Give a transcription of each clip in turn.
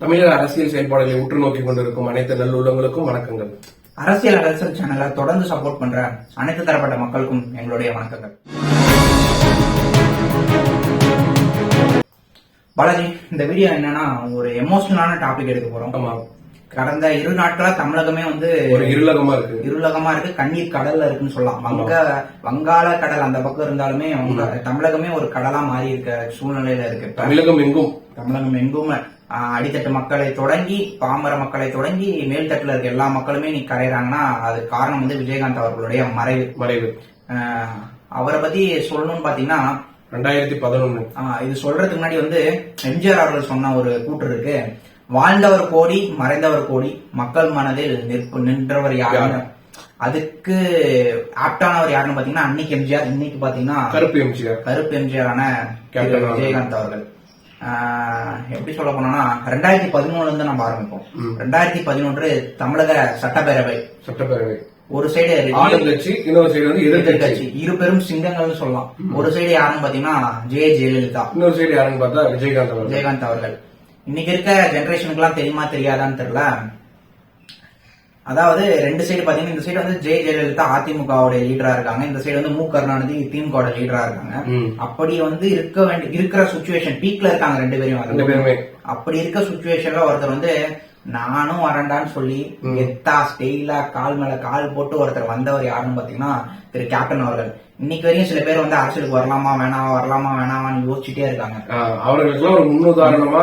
தமிழக அரசியல் செயல்பாடுகளை உற்று நோக்கிக் கொண்டிருக்கும் அனைத்து நல்லுள்ளங்களுக்கும் வணக்கங்கள். அரசியல் அரசல் சேனலை தொடர்ந்து சப்போர்ட் பண்ற அனைத்து தரப்பட்ட மக்களுக்கும் எங்களுடைய வணக்கங்கள். பாலாஜி இந்த வீடியோ என்னன்னா ஒரு எமோஷனலான டாபிக் எடுக்க போறோம். ஆமா. கடந்த இரு நாட்களா தமிழகமே வந்து ஒரு இருளகமா இருக்கு. இருளகமா இருக்கு. கண்ணீர் கடல்ல இருக்குன்னு சொல்லலாம். வங்க வங்காள கடல் அந்த பக்கம் இருந்தாலுமே தமிழகமே ஒரு கடலா மாறி இருக்க சூழ்நிலையில இருக்கு. தமிழகம் எங்கும். தமிழகம் எங்கும் அடித்தட்டு மக்களை தொடங்கி பாமர மக்களை தொடங்கி மேல்தட்டுல இருக்க எல்லா மக்களுமே நீ கரையிறாங்கன்னா அது காரணம் வந்து விஜயகாந்த் அவர்களுடைய மறைவு. மறைவு. அவரை பத்தி சொல்லணும்னு பாத்தீங்கன்னா ரெண்டாயிரத்தி பதினொன்னு. இது சொல்றதுக்கு முன்னாடி வந்து எம்ஜிஆர் அவர்கள் சொன்ன ஒரு கூற்று இருக்கு. வாழ்ந்தவர் கோடி மறைந்தவர் கோடி மக்கள் மனதில் நிற்ப நின்றவர் யாருன்னு அதுக்கு ஆப்டானவர் யாருன்னு பாத்தீங்கன்னா அன்னைக்கு எம்ஜிஆர் இன்னைக்கு பாத்தீங்கன்னா கருப்பு எம்ஜிஆர். கருப்பு எம்ஜிஆரான. விஜயகாந்த் அவர்கள். எப்படி சொல்ல போனோம்னா ரெண்டாயிரத்தி பதிமூணுல இருந்து நம்ம ஆரம்பிப்போம். ரெண்டாயிரத்தி பதினொன்று தமிழக சட்டப்பேரவை. சட்டப்பேரவை. ஒரு சைடு ஆளுங்கட்சி இன்னொரு சைடு வந்து எதிர்கட்சி. இரு பெரும் சிங்கங்கள்னு சொல்லலாம். ஒரு சைடு யாருன்னு பாத்தீங்கன்னா ஜெய ஜெயலலிதா. இன்னொரு சைடு யாருன்னு பார்த்தா விஜயகாந்த் அவர்கள். விஜயகாந்த் அவர்கள். இன்னைக்கு இருக்க ஜெனரேஷனுக்கு எல்லாம் தெரியுமா தெரியாதான்னு தெரியல. அதாவது ரெண்டு சைடு பாத்தீங்கன்னா இந்த சைடு வந்து ஜெய ஜெயலலிதா அதிமுகவோட லீடரா இருக்காங்க. இந்த சைடு வந்து மு. கருணாநிதி திமுக லீடரா இருக்காங்க. அப்படி வந்து இருக்க வேண்டிய இருக்கிற சுச்சுவேஷன் பீக்ல இருக்காங்க ரெண்டு பேரும் அப்படி இருக்க சுச்சுவேஷன்ல ஒருத்தர் வந்து நானும் வரேன்டான்னு சொல்லி எத்தா ஸ்டெயிலா கால் மேல கால் போட்டு ஒருத்தர் வந்தவர் யாருன்னு பாத்தீங்கன்னா திரு. கேப்டன் அவர்கள். இன்னைக்கு வரையும் சில பேர் வந்து அரசியலுக்கு வரலாமா வேணாமா வரலாமா வேணாமான்னு யோசிச்சுட்டே இருக்காங்க. ஆஹ், அவர்களுக்கெல்லாம் ஒரு முன்னுதாரணமா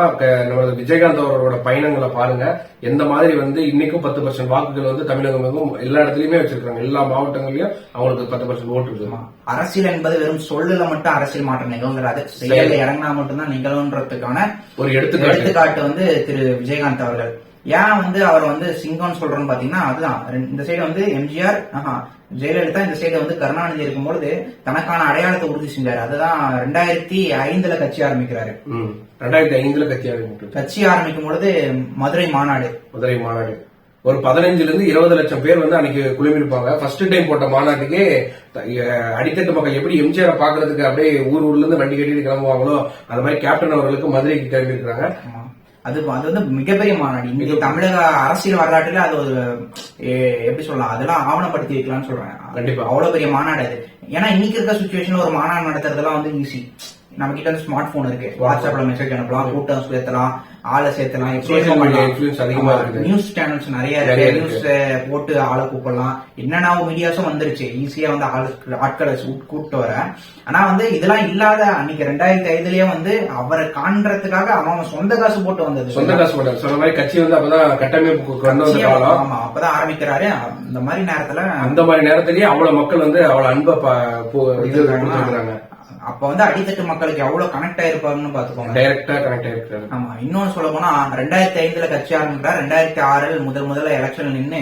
நமது விஜயகாந்த் அவர்களோட பயணங்களை பாருங்க. எந்த மாதிரி வந்து இன்னைக்கும் பத்து பர்சன்ட் வாக்குகள் வந்து தமிழகம் எல்லா இடத்துலயுமே வச்சிருக்காங்க எல்லா மாவட்டங்களையும் அவங்களுக்கு பத்து பர்சன்ட் ஓட்டு இருக்கு ஆமா. அரசியல் என்பது வெறும் சொல்லுல மட்டும் அரசியல் மாற்றம் நிகழ்ந்துராது. செயல்ல இறங்கினா மட்டும்தான் நிகழுன்றதுக்கான ஒரு எடுத்துக்காட்டு வந்து திரு விஜயகாந்த் அவர்கள். ஏன் வந்து அவர் வந்து சிங்கம்னு சொல்றோம்னு பாத்தீங்கன்னா அதுதான். இந்த சைடு வந்து எம்ஜிஆர் ஆஹா, ஜெயலலிதா இந்த சைடு வந்து கருணாநிதி இருக்கும்பொழுது தனக்கான அடையாளத்தை உறுதி செஞ்சாரு. அதுதான் ரெண்டாயிரத்தி ஐந்துல கட்சி ஆரம்பிக்கிறாரு. ரெண்டாயிரத்தி ஐந்துல கட்சி ஆரம்பிட்டு கட்சி ஆரம்பிக்கும் பொழுது மதுரை மாநாடு. மதுரை மாநாடு. ஒரு பதினஞ்சுல இருந்து இருபது லட்சம் பேர் வந்து அன்னைக்கு குழுமிருப்பாங்க. ஃபர்ஸ்ட் டைம் போட்ட மாநாட்டுக்கே அடித்தட்டு மக்கள் எப்படி எம்ஜிஆர் பாக்குறதுக்கு அப்படியே ஊர் ஊர்ல இருந்து வண்டி கட்டிட்டு கிளம்புவாங்களோ அந்த மாதிரி கேப்டன் அவர்களுக்கு மதுரைக்கு கிளம்பி இருக்காங்க ஆமா. அது அது வந்து மிகப்பெரிய மாநாடு. இன்னைக்கு தமிழக அரசியல் வரலாற்றுல அது ஒரு எப்படி சொல்லலாம் அதெல்லாம் ஆவணப்படுத்தி வைக்கலாம்னு சொல்றேன். கண்டிப்பா. அவ்வளவு பெரிய மாநாடு அது. ஏன்னா இன்னைக்கு இருக்க சுச்சுவேஷன்ல ஒரு மாநாடு நடத்துறதெல்லாம் வந்து ஈஸி நம்ம கிட்ட வந்து ஸ்மார்ட் போன் இருக்கு. வாட்ஸ்அப்ல மெசேஜ் அனுப்பலாம் கூட்டம் சேர்த்தலாம் ஆளை சேர்த்தலாம். நியூஸ் சேனல்ஸ் நிறைய இருக்கு. நியூஸ் போட்டு ஆளை கூப்பிடலாம். என்னென்ன மீடியாஸும் வந்துருச்சு. ஈஸியா வந்து ஆட்களை கூப்பிட்டு வர. ஆனா வந்து இதெல்லாம் இல்லாத அன்னைக்கு ரெண்டாயிரத்தி ஐதுலயே வந்து அவரை காண்றதுக்காக அவன் சொந்த காசு போட்டு வந்தது. சொந்த காசு போட்டாங்க சொன்ன மாதிரி கட்சி வந்து அப்பதான் கட்டமைப்பு ஆமா அப்பதான் ஆரம்பிக்கிறாரு. இந்த மாதிரி நேரத்துல அந்த மாதிரி நேரத்திலேயே அவ்வளவு மக்கள் வந்து அவ்வளவு அன்பை இது கொடுத்துருக்காங்க அப்ப வந்து அடித்தட்டு மக்களுக்கு எவ்வளவு கனெக்ட் ஆயிருப்பாங்கன்னு பாத்துக்கோங்க டைரக்டா கனெக்ட் ஆயிருக்காரு. ஆமா இன்னொன்னு சொல்ல போனா ரெண்டாயிரத்தி ஐந்துல கட்சி ஆரம்பிக்கிறார் ரெண்டாயிரத்தி ஆறில் முதல் முதல்ல எலெக்ஷன் நின்னு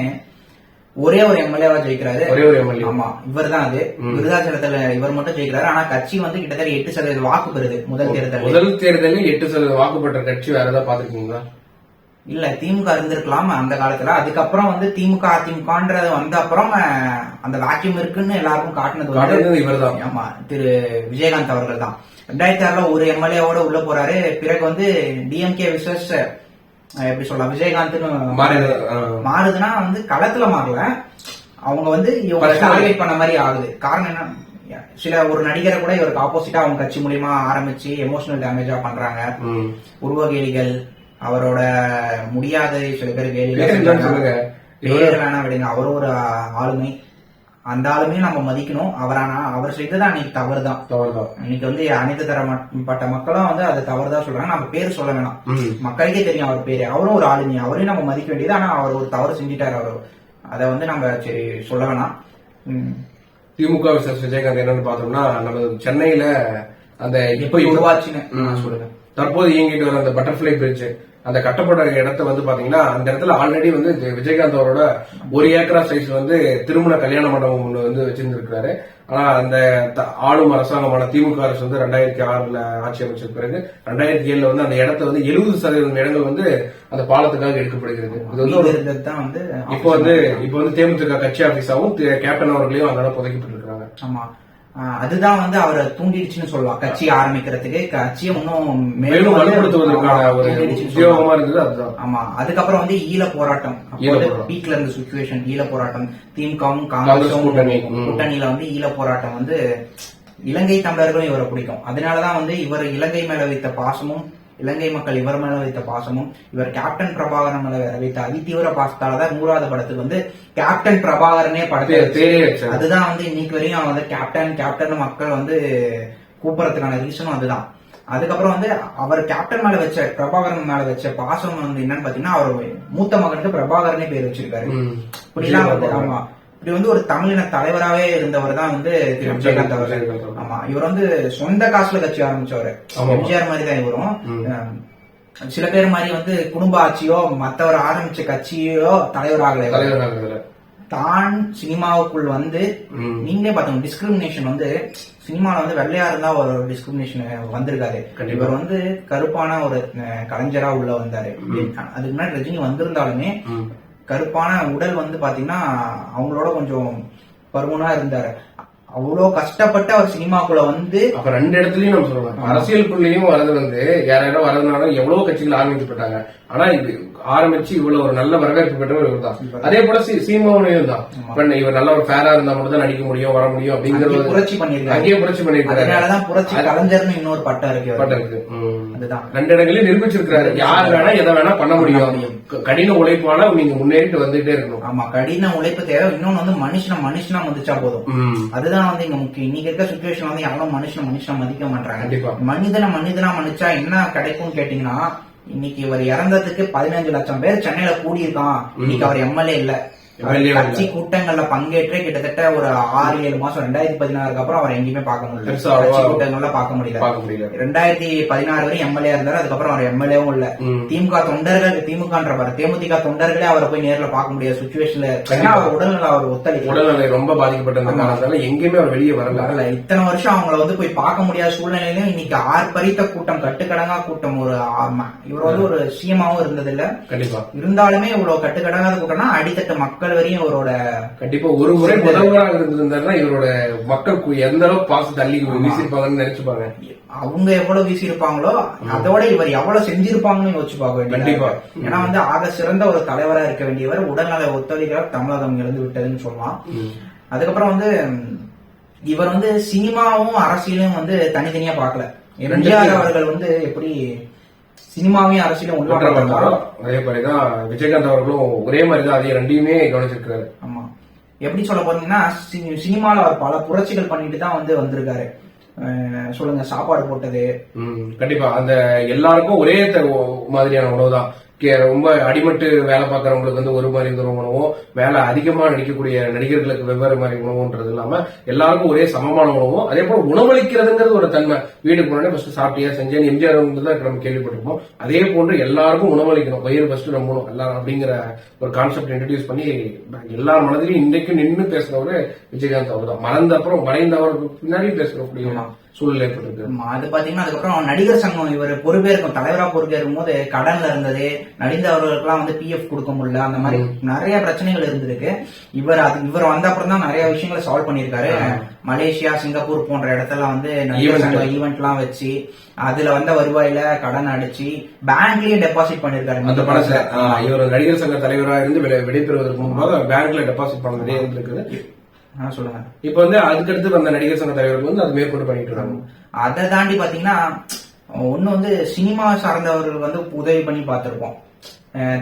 ஒரே ஒரு எம்எல்ஏவா ஜெயிக்கிறாரு. ஒரே ஒரு எம்எல்ஏ ஆமா இவர் தான் அது விருதாச்சலத்துல இவர் மட்டும் ஜெயிக்கிறாரு. ஆனா கட்சி வந்து கிட்டத்தட்ட எட்டு சதவீத வாக்கு பெறுது முதல் தேர்தல் முதல் தேர்தலில் எட்டு சதவீத வாக்குப்பட்ட கட்சி வேற ஏதாவது பாத்துருக்கீங்களா இல்ல திமுக இருந்திருக்கலாம் அந்த காலத்துல. அதுக்கப்புறம் வந்து திமுக அதிமுகன்றது வந்த அப்புறம் அந்த வாக்கியம் இருக்குன்னு எல்லாருக்கும் காட்டினது வந்து காட்டுறது இவர்தான். ஆமா திரு விஜயகாந்த் அவர்கள் தான் ரெண்டாயிரத்தி ஆறுல ஒரு எம்எல்ஏவோட உள்ள போறாரு. பிறகு வந்து டிஎம்கே விசஸ் எப்படி சொல்லலாம் விஜயகாந்த்னு. மாறுதுன்னா வந்து களத்துல மாறல. அவங்க வந்து இவங்க. டார்கெட் பண்ண மாதிரி ஆகுது. காரணம் என்ன? சில ஒரு நடிகரை கூட இவருக்கு ஆப்போசிட்டா அவங்க கட்சி மூலியமா ஆரம்பிச்சு எமோஷனல் டேமேஜா பண்றாங்க. ம். அவரோட முடியாத சில பேர் பேர் கேலிகள் என்னன்னு சொல்லுங்க. பேர் வேணா விடுங்க. அவரும் ஒரு ஆளுமை. அந்த ஆளுமையும் நம்ம மதிக்கணும். அவரானா அவர் செய்தது அன்னைக்கு தவறு தான் தவறுதான். இன்னைக்கு வந்து அனைத்து தரப்பட்ட மக்களும் வந்து அது தவறுதான் சொல்றாங்க. நம்ம பேர் சொல்ல வேணாம். மக்களுக்கே தெரியும் அவர் பேரு. அவரும் ஒரு ஆளுமை. அவரையும் நம்ம மதிக்க வேண்டியது. ஆனா அவர் ஒரு தவறு செஞ்சிட்டாரு அவர். அதை வந்து நம்ம சரி சொல்ல வேணாம். திமுக விசஸ் விஜயகாந்த் என்னன்னு பார்த்தோம்னா நம்ம சென்னையில அந்த இப்ப உருவாச்சுன்னு. சொல்லுங்க தற்போது இயங்கிட்டு வர அந்த பட்டர்ஃபிளை பிரிட்ஜ் அந்த கட்டப்பட்ட இடத்த வந்து பாத்தீங்கன்னா அந்த இடத்துல ஆல்ரெடி வந்து விஜயகாந்த் அவரோட ஒரு ஏக்கரா சைஸ் வந்து திருமண கல்யாண மண்டபம் ஒண்ணு வந்து வச்சிருந்திருக்காரு ஆனா அந்த ஆளும் அரசாங்கமான திமுக அரசு வந்து ரெண்டாயிரத்தி ஆறுல ஆட்சி அமைச்ச பிறகு ரெண்டாயிரத்தி ஏழுல வந்து அந்த இடத்த வந்து எழுபது சதவீதம் இடங்கள் வந்து அந்த பாலத்துக்காக எடுக்கப்படுகிறது. இது வந்து ஒரு இப்போ வந்து இப்போ வந்து தேமுதிக கட்சி ஆபீஸாவும் கேப்டன் அவர்களையும் அங்கதான் புதைக்கப்பட்டிருக்காங்க ஆமா. அதுதான் வந்து அவரை தூண்டிடுச்சுன்னு சொல்லலாம் கட்சி ஆரம்பிக்கிறதுக்கு. கட்சியை இன்னும் மேலும் வலுப்படுத்துவதற்கான ஆமா, அதுக்கப்புறம் வந்து ஈழ போராட்டம். பீக்ல இருந்த சுச்சுவேஷன் ஈழ போராட்டம். திமுகவும் காங்கிரஸ் காங்கிரஸும். கூட்டணியில வந்து ஈழ போராட்டம் வந்து இலங்கை தமிழர்களும் இவரை பிடிக்கும். அதனாலதான் வந்து இவர் இலங்கை மேல வைத்த பாசமும் இலங்கை மக்கள் இவர் மேல வைத்த பாசமும் இவர் கேப்டன் பிரபாகரன் மேல வைத்த அதிதீவிர பாசத்தாலதான் நூறாவது படத்துக்கு வந்து கேப்டன் பிரபாகரனே படத்தை. அதுதான் வந்து இன்னைக்கு வரையும் அவன் வந்து கேப்டன் கேப்டன் மக்கள் வந்து கூப்பிடறதுக்கான ரீசனும் அதுதான். அதுக்கப்புறம் வந்து அவர் கேப்டன் மேல வச்ச பிரபாகரன் மேல வச்ச பாசம் வந்து என்னன்னு பாத்தீங்கன்னா அவர் மூத்த மகனுக்கு பிரபாகரனே பேர் வச்சிருக்காரு. இப்படிலாம் வந்து ஆமா. இப்படி வந்து ஒரு தமிழின தலைவராவே இருந்தவர் தான் வந்து திரு விஜயகாந்த் அவர்கள். ஆமா இவர் வந்து சொந்த காசுல கட்சி ஆரம்பிச்சவரு. எம்ஜிஆர் மாதிரி தான் இவரும் சில பேர் மாதிரி வந்து குடும்ப ஆட்சியோ மத்தவர் ஆரம்பிச்ச கட்சியோ. தலைவராக இதுல. தான் சினிமாவுக்குள் வந்து. நீங்களே பார்த்தோம் டிஸ்கிரிமினேஷன் வந்து சினிமால வந்து வெள்ளையா இருந்தா ஒரு டிஸ்கிரிமினேஷன் வந்திருக்காரு. இவர் வந்து கருப்பான ஒரு கலைஞரா உள்ள வந்தாரு அதுக்கு முன்னாடி ரஜினி வந்திருந்தாலுமே. கருப்பான உடல் வந்து பாத்தீங்கன்னா அவங்களோட கொஞ்சம் பருமனா இருந்தாரு. அவ்வளோ கஷ்டப்பட்டு அவர் சினிமாக்குள்ள வந்து அப்ப ரெண்டு இடத்துலயும் நம்ம சொல்லலாம் அரசியலுக்குள்ளேயும் வரது வந்து யார் யாரோ வரதுனால எவ்வளவு கட்சிகள் ஆரம்பிக்கப்பட்டாங்க ஆனா இது ஆரம்பிச்சு இவ்வளவு ஒரு நல்ல வரவேற்பு பெற்றவர் இவர் தான் அதே போல சீமாவனையும் தான். இவர் நல்ல ஒரு ஃபேரா இருந்தா மட்டும் தான் நடிக்க முடியும் வர முடியும் அப்படிங்கறது புரட்சி பண்ணிருக்காரு அங்கேயே புரட்சி பண்ணிருக்காரு அதனாலதான் புரட்சி கலைஞர்னு இன்னொரு பட்டம் இருக்கு. பட்டம் இருக்கு. அதுதான். ரெண்டு இடங்களையும் நிரூபிச்சிருக்காரு யார் வேணா எதை வேணா பண்ண முடியும். கடின உழைப்பால நீங்க முன்னேறிட்டு வந்துட்டே இருக்கணும். ஆமா கடின உழைப்பு தேவை. இன்னொன்னு வந்து மனுஷன மனுஷனா மதிச்சா போதும். அதுதான் வந்து இங்க முக்கியம். இன்னைக்கு இருக்க சுச்சுவேஷன் வந்து யாரும் மனுஷன மனுஷனா மதிக்க மாட்டாங்க கண்டிப்பா. மனிதனை மனிதனா மன்னிச்சா என்ன கிடைக்கும்னு கேட்டீங்கன்னா இன்னைக்கு இவர் இறந்ததுக்கு பதினஞ்சு லட்சம் பேர் சென்னையில கூடியிருக்கான். இன்னைக்கு அவர் எம்எல்ஏ இல்ல. கட்சி கூட்டங்கள்ல பங்கேற்றே கிட்டத்தட்ட ஒரு ஆறு ஏழு மாசம் ரெண்டாயிரத்தி பதினாறுக்கு அப்புறம் அவர் எங்கேயுமே பார்க்க முடியல. கட்சி கூட்டங்கள்ல பார்க்க முடியல. பார்க்க முடியல. ரெண்டாயிரத்தி பதினாறு வரை எம்எல்ஏ இருந்தாரு அதுக்கப்புறம் அவர் எம்எல்ஏவும் இல்ல. திமுக தொண்டர்கள் திமுகன்ற பாரு தேமுதிக தொண்டர்களே அவரை போய் நேர்ல பார்க்க முடியாத. சுச்சுவேஷன்ல அவர் உடல்நல அவர் ஒத்தளிக்கல. உடல்நிலை ரொம்ப பாதிக்கப்பட்ட காரணத்தால எங்கேயுமே அவர் வெளியே வரல. வரல. இத்தனை வருஷம் அவங்கள வந்து போய் பார்க்க முடியாத சூழ்நிலையிலும் இன்னைக்கு ஆர்ப்பரித்த கூட்டம் கட்டுக்கடங்கா கூட்டம் ஒரு. இவர் வந்து ஒரு சிஎமாவும் இருந்தது இல்ல கண்டிப்பா. இருந்தாலுமே இவ்வளவு கட்டுக்கடங்காத கூட்டம்னா அடித்தட்டு மக்கள் வரையும் இவரோட கண்டிப்பா ஒரு முறை முதல்வராக இருந்திருந்தாருன்னா இவரோட மக்கள் எந்த அளவுக்கு பாச தள்ளி வீசிருப்பாங்கன்னு நினைச்சுப்பாங்க. அவங்க எவ்வளவு வீசியிருப்பாங்களோ அதோட இவர் எவ்வளவு செஞ்சிருப்பாங்கன்னு யோசிச்சு பார்க்க வேண்டியது கண்டிப்பா. ஏன்னா வந்து ஆக சிறந்த ஒரு தலைவரா இருக்க வேண்டியவர் உடல்நல ஒத்துழைக்க தமிழகம் இழந்து விட்டதுன்னு சொல்லலாம். அதுக்கப்புறம் வந்து இவர் வந்து சினிமாவும் அரசியலும் வந்து தனித்தனியா பார்க்கல. எம்ஜிஆர் அவர்கள் வந்து எப்படி சினிமாவையும் அரசியலும் ஒன்றா பார்த்தாரோ, அதே மாதிரிதான் விஜயகாந்த் அவர்களும் ஒரே மாதிரிதான் அதே ரெண்டையுமே கவனிச்சிருக்காரு ஆமா. எப்படி சொல்ல போறீங்கன்னா சி- சினிமால அவர் பல புரட்சிகள் பண்ணிட்டு தான் வந்து வந்திருக்காரு. சொல்லுங்க சாப்பாடு போட்டது. கண்டிப்பா. அந்த எல்லாருக்கும் ஒரே மாதிரியான உணவு தான் ரொம்ப அடிமட்டு வேலை பார்க்குறவங்களுக்கு வந்து ஒரு மாதிரி உணவும் வேலை அதிகமாக நடிக்கக்கூடிய நடிகர்களுக்கு வெவ்வேறு மாதிரி உணவுன்றது இல்லாம எல்லாருக்கும் ஒரே சமமான உணவும். அதே போல உணவளிக்கிறதுங்கிறது ஒரு தன்மை. வீட்டுக்கு போனோடனே ஃபர்ஸ்ட் சாப்பிட்டியா செஞ்சேன் எம்ஜிஆர் வந்து தான் நம்ம கேள்விப்பட்டிருப்போம். அதே போன்று எல்லாருக்கும் உணவளிக்கணும். வயிறு ஃபர்ஸ்ட் நம்பணும் எல்லாரும் அப்படிங்கிற ஒரு கான்செப்ட் இன்ட்ரடியூஸ் பண்ணி எல்லார் மனதிலையும் இன்றைக்கும் நின்று பேசுறவரு விஜயகாந்த் அவர் தான் மறந்த அப்புறம் மறைந்தவருக்கு பின்னாடி பேசக்கூடிய சூழ்நிலை ஏற்பட்டிருக்கு அது பாத்தீங்கன்னா அதுக்கப்புறம் நடிகர் சங்கம் இவர் பொறுப்பேற்கும் தலைவரா பொறுப்பேற்கும் போது கடன்ல இருந்தது நடிந்தவர்களுக்கெல்லாம் வந்து பிஎஃப் கொடுக்க முடியல அந்த மாதிரி நிறைய பிரச்சனைகள் இருந்திருக்கு. இவர் அது இவர் வந்த அப்புறம் தான் நிறைய விஷயங்களை சால்வ் பண்ணியிருக்காரு. மலேசியா சிங்கப்பூர் போன்ற இடத்துல வந்து நடிகர். சங்கம் ஈவெண்ட் எல்லாம் வச்சு அதுல வந்த வருவாயில கடன் அடிச்சு பேங்க்லயே டெபாசிட் பண்ணிருக்காரு அந்த பணத்தை இவர் நடிகர் சங்க தலைவராக இருந்து விடை- விடைபெறுவதற்கு முன்பாக பேங்க்ல டெபாசிட் பண்ணதே இருந்திருக்குது. சொல்லுங்க. இப்ப வந்து அதுக்கடுத்து வந்த நடிகர் சங்க தலைவருக்கு வந்து அது மேற்கொண்டு பண்ணிட்டு இருக்காங்க. அதை தாண்டி பாத்தீங்கன்னா ஒண்ணு வந்து சினிமா சார்ந்தவர்கள் வந்து உதவி பண்ணி பார்த்திருப்போம்.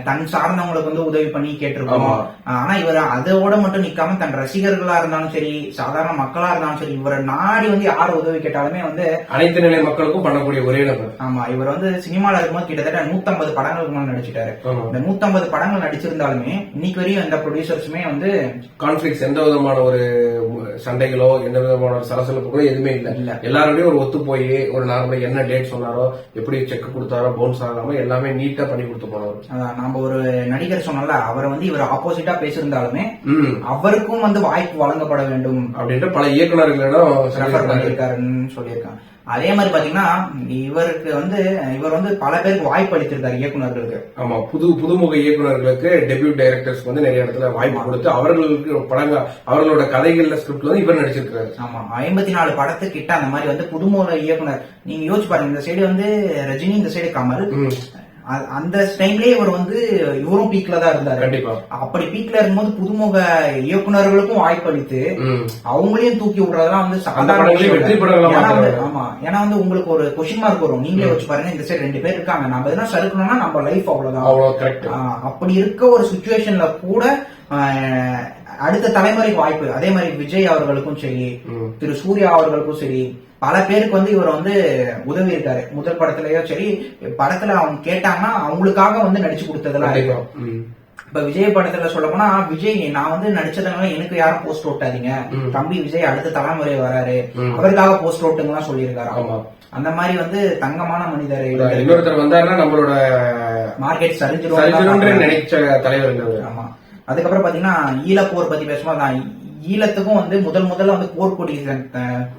தன் சார்ந்தவங்களுக்கு வந்து உதவி பண்ணி கேட்டிருப்போம் ஆமா. ஆனா இவர் அதோட மட்டும் நிக்காம தன் ரசிகர்களா இருந்தாலும் சரி சாதாரண மக்களா இருந்தாலும் சரி இவரை நாடி வந்து யார் உதவி கேட்டாலுமே வந்து அனைத்து நிலை மக்களுக்கும் பண்ணக்கூடிய ஒரே நபர் ஆமா இவர் வந்து சினிமால இருக்கும்போது கிட்டத்தட்ட 150 படங்களுக்கு மேல நடிச்சிட்டாரு. இந்த 150 படங்கள் நடிச்சிருந்தாலுமே இன்னைக்கு வரையும் எந்த ப்ரொடியூசர்ஸுமே வந்து கான்ஃபிளிக்ஸ் எந்த விதமான ஒரு சண்டைகளோ எந்த விதமான சலசலப்புகளோ எதுவுமே இல்ல. இல்ல. எல்லாரோடயும் ஒரு ஒத்து போய் ஒரு நார்மலா என்ன டேட் சொன்னாரோ எப்படி செக் கொடுத்தாரோ பவுன்ஸ் ஆகாம எல்லாமே நீட்டா பண்ணி கொடுத்து போனவர். நாம ஒரு நடிகர் சொன்னோம்ல அவரை வந்து இவர் ஆப்போசிட்டா பேசியிருந்தாலுமே அவருக்கும் வந்து வாய்ப்பு வழங்கப்பட வேண்டும். அப்படின்ட்டு பல இயக்குநர்களிடம் ரெஃபர் சொல்லியிருக்காரு. பண்ணியிருக்காருன்னு சொல்லியிருக்காங்க. அதே மாதிரி பாத்தீங்கன்னா இவருக்கு வந்து இவர் வந்து பல பேருக்கு வாய்ப்பு அளித்திருக்காரு இயக்குனர்களுக்கு ஆமா புது புதுமுக இயக்குனர்களுக்கு டெபியூட் டைரக்டர்ஸ்க்கு வந்து நிறைய இடத்துல வாய்ப்பு கொடுத்து அவர்களுக்கு படங்க அவர்களோட கதைகள்ல ஸ்கிரிப்ட் வந்து இவர் நடிச்சிருக்காரு ஆமா ஐம்பத்தி நாலு படத்துக்கிட்ட அந்த மாதிரி வந்து புதுமுக இயக்குனர் நீங்க யோசிச்சு பாருங்க இந்த சைடு வந்து ரஜினி இந்த சைடு கமல் அந்த டைம்லயே இவர் வந்து இவரும் பீக்ல தான் இருந்தாரு. கண்டிப்பா. அப்படி பீக்ல இருக்கும்போது புதுமுக இயக்குனர்களுக்கும் வாய்ப்பு அளித்து ம், அவங்களையும் தூக்கி விடுறதெல்லாம் வந்து சாதாரண. ஆமா. ஏன்னா வந்து உங்களுக்கு ஒரு கொஸ்டின் மார்க் வரும். நீங்களே வச்சு பாருங்க இந்த சைடு ரெண்டு பேர் இருக்காங்க. நம்ம எதனா சறுக்கணும்னா நம்ம லைஃப் அவ்வளவுதான். அப்படி இருக்க ஒரு சுச்சுவேஷன்ல கூட அடுத்த தலைமுறைக்கு வாய்ப்பு. அதே மாதிரி விஜய் அவர்களுக்கும் சரி. திரு சூர்யா அவர்களுக்கும் சரி பல பேருக்கு வந்து இவர் வந்து உதவி இருக்காரு முதல் படத்துலயோ சரி படத்துல அவங்க கேட்டாங்கன்னா அவங்களுக்காக வந்து நடிச்சு கொடுத்ததெல்லாம் இருக்கு கண்டிப்பா ம், இப்ப விஜய் படத்துல சொல்ல போனா விஜய் நான் வந்து நடிச்சதுனால எனக்கு யாரும் போஸ்ட் ஓட்டாதீங்க. தம்பி விஜய் அடுத்த தலைமுறை வராரு. அவருக்காக போஸ்ட் ஓட்டுங்கலாம் சொல்லியிருக்காரு. அந்த மாதிரி வந்து தங்கமான மனிதர் இன்னொருத்தர் வந்தாருன்னா நம்மளோட மார்க்கெட் சரிஞ்சிரும் நினைச்ச தலைவர் ஆமா. அதுக்கப்புறம் பாத்தீங்கன்னா ஈழப்போர் பத்தி பேசும்போது நான் ஈழத்துக்கும் வந்து முதல் முதல்ல வந்து போர்க்கொடி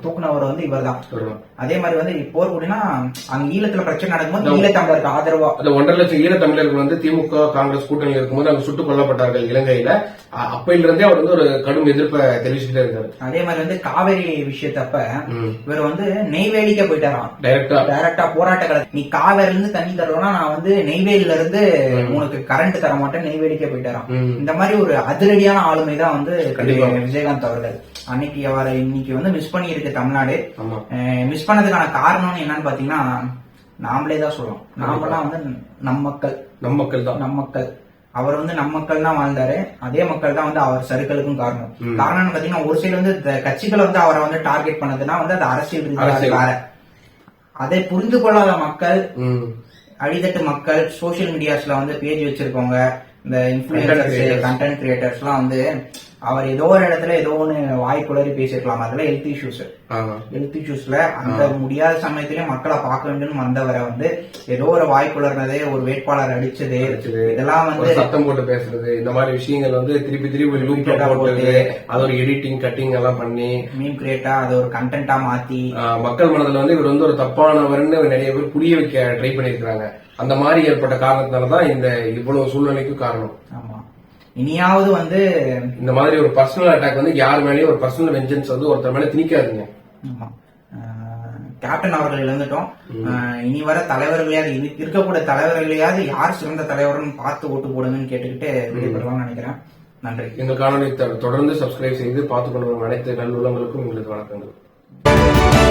தூக்குனவர் வந்து இவர்தான். அதே மாதிரி வந்து போர்க்கொடினா அங்க ஈழத்துல பிரச்சனை நடக்கும்போது ஈழத்தமிழருக்கு ஆதரவா? அந்த ஒன்றரை லட்சம் ஈழ தமிழர்கள் வந்து திமுக காங்கிரஸ் கூட்டணியில் இருக்கும்போது அங்க சுட்டுக் கொல்லப்பட்டார்கள் இலங்கையில. அப்பையில இருந்தே அவர் வந்து ஒரு கடும் எதிர்ப்பை தெரிவிச்சுட்டே இருக்காரு. அதே மாதிரி வந்து காவேரி விஷயத்தப்ப. இவர் வந்து நெய்வேலிக்க போயிட்டாராம். டைரக்டா டைரக்டா போராட்ட கள நீ காவேரில இருந்து தண்ணி தரலன்னா நான் வந்து நெய்வேலில இருந்து உனக்கு கரண்ட் தர மாட்டேன் நெய்வேலிக்கே போயிட்டாராம். இந்த மாதிரி ஒரு அதிரடியான ஆளுமை தான் வந்து கண்டிப்பா. விஜயகாந்த் அவர்கள். அன்னைக்கு அவரை இன்னைக்கு வந்து மிஸ் பண்ணி இருக்கு தமிழ்நாடு மிஸ் பண்ணதுக்கான காரணம் என்னன்னு பாத்தீங்கன்னா நாமளே தான் சொல்லலாம் நாமெல்லாம் வந்து நம் மக்கள். நம் மக்கள் தான். நம் மக்கள். அவர் வந்து நம் மக்கள் தான் வாழ்ந்தாரு. அதே மக்கள் தான் வந்து அவர் சருக்களுக்கும் காரணம். காரணம் பாத்தீங்கன்னா ஒரு சில வந்து கட்சிகள் வந்து அவரை வந்து டார்கெட் பண்ணதுன்னா வந்து அது அரசியல். வேற. அதை புரிந்து கொள்ளாத மக்கள். அடித்தட்டு மக்கள் சோஷியல் மீடியாஸ்ல வந்து பேஜ் வச்சிருக்கவங்க இந்த இன்ஃபுளுசர்ஸ். கண்டென்ட் கிரியேட்டர்ஸ் எல்லாம் வந்து அவர் ஏதோ ஒரு இடத்துல ஏதோ ஒண்ணு வாய் குளறி பேசிருக்கலாம் அதுல ஹெல்த் இஷ்யூஸ். ஹெல்த் இஷ்யூஸ்ல அந்த முடியாத சமயத்திலயும் மக்களை பார்க்க வேண்டும். வந்தவரை வந்து ஏதோ ஒரு வாய் குளர்னதே ஒரு வேட்பாளர் அடிச்சது. இதெல்லாம் ஒரு வந்து சத்தம் போட்டு பேசுறது. இந்த மாதிரி விஷயங்கள் வந்து திருப்பி திருப்பி லூப்ல Repeated-ஆ போட்டு அது ஒரு எடிட்டிங் கட்டிங் எல்லாம் பண்ணி மீன் கிரியேட்டா அதை ஒரு கண்டென்ட்டா மாத்தி மக்கள் மனதுல வந்து இவர் வந்து ஒரு தப்பானவர்னு நிறைய பேர் புரிய வைக்க ட்ரை பண்ணிருக்காங்க அந்த மாதிரி ஏற்பட்ட காரணத்தினாலதான் இந்த இவ்வளவு சூழ்நிலைக்கு காரணம். ஆமா. இனியாவது வந்து இந்த மாதிரி ஒரு பர்சனல் அட்டாக் வந்து யார் மேலேயும் ஒரு பர்சனல் வெஞ்சன்ஸ் வந்து ஒருத்தர் மேல திணிக்காதுங்க. ஆமா. கேப்டன் அவர்கள் இழந்துட்டோம் இனி வர தலைவர்களையாவது இருக்கக்கூடிய தலைவர்களையாவது யார் சிறந்த தலைவர்னு பார்த்து ஓட்டு போடுங்கன்னு கேட்டுக்கிட்டு விடைபெறலாம்னு நினைக்கிறேன். நன்றி. எங்கள் காணொலி தொடர்ந்து சப்ஸ்கிரைப் செய்து பார்த்து கொண்டு வரும் அனைத்து நல்லுள்ளங்களுக்கும் எங்களுக்கு வணக்கங்கள்.